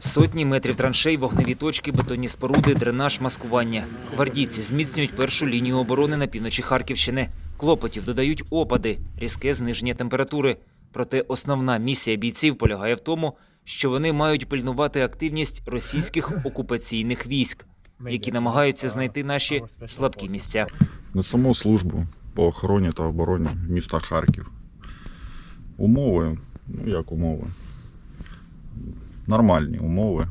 Сотні метрів траншей, вогневі точки, бетонні споруди, дренаж, маскування. Гвардійці зміцнюють першу лінію оборони на півночі Харківщини. Клопотів додають опади, різке зниження температури. Проте основна місія бійців полягає в тому, що вони мають пильнувати активність російських окупаційних військ, які намагаються знайти наші слабкі місця. на саму службу по охороні та обороні міста Харків. Умови, ну як умови? Нормальні умови.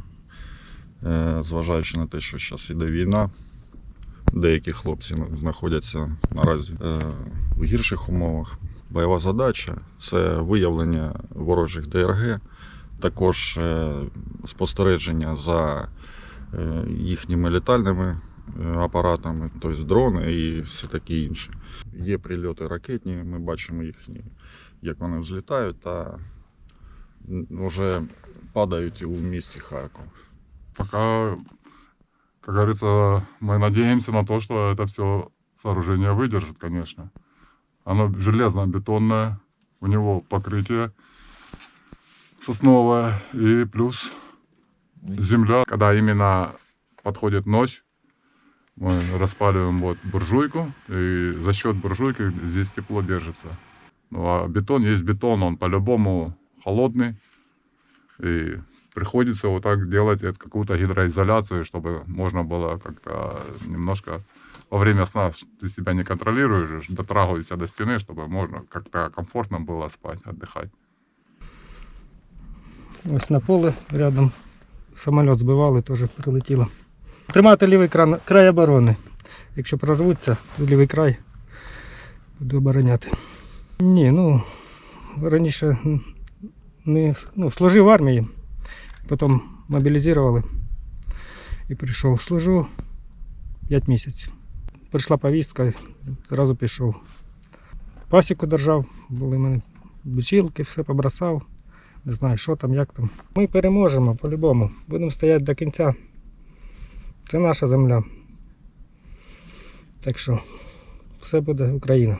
Е, Зважаючи на те, що зараз іде війна, деякі хлопці знаходяться наразі е, в гірших умовах. Бойова задача це виявлення ворожих ДРГ, також е, спостереження за їхніми літальними апаратами, тобто дрони і все таке інше. Є прильоти ракетні, ми бачимо їхні, як вони взлітають та вже падають у місті Харків. Пока, как говорится, мы надеемся на то, что это все сооружение выдержит, конечно. Оно железно-бетонное, у него покрытие сосновое и плюс земля. Когда именно подходит ночь, мы распаливаем вот буржуйку, и за счет буржуйки здесь тепло держится. Ну а бетон есть бетон, он по-любому холодный, и приходится вот так делать это, какую-то гидроизоляцию, чтобы можно было как-то немножко во время сна ты себя не контролируешь, дотрагиваешься до стены, чтобы можно как-то комфортно было спать, отдыхать. Ось на поле рядом самоліт збивали, теж прилетіло. Тримати лівий край, край оборони. Якщо прорвуться, то лівий край буду обороняти. Ні, ну раніше Не ну, служив в армії, потім мобілізували і прийшов. Служу 5 місяців. Прийшла повістка, зразу пішов. Пасіку держав, були в мене бджілки, все побросав. Не знаю, що там, як там. Ми переможемо по-любому. Будемо стояти до кінця. Це наша земля. Так що все буде Україна.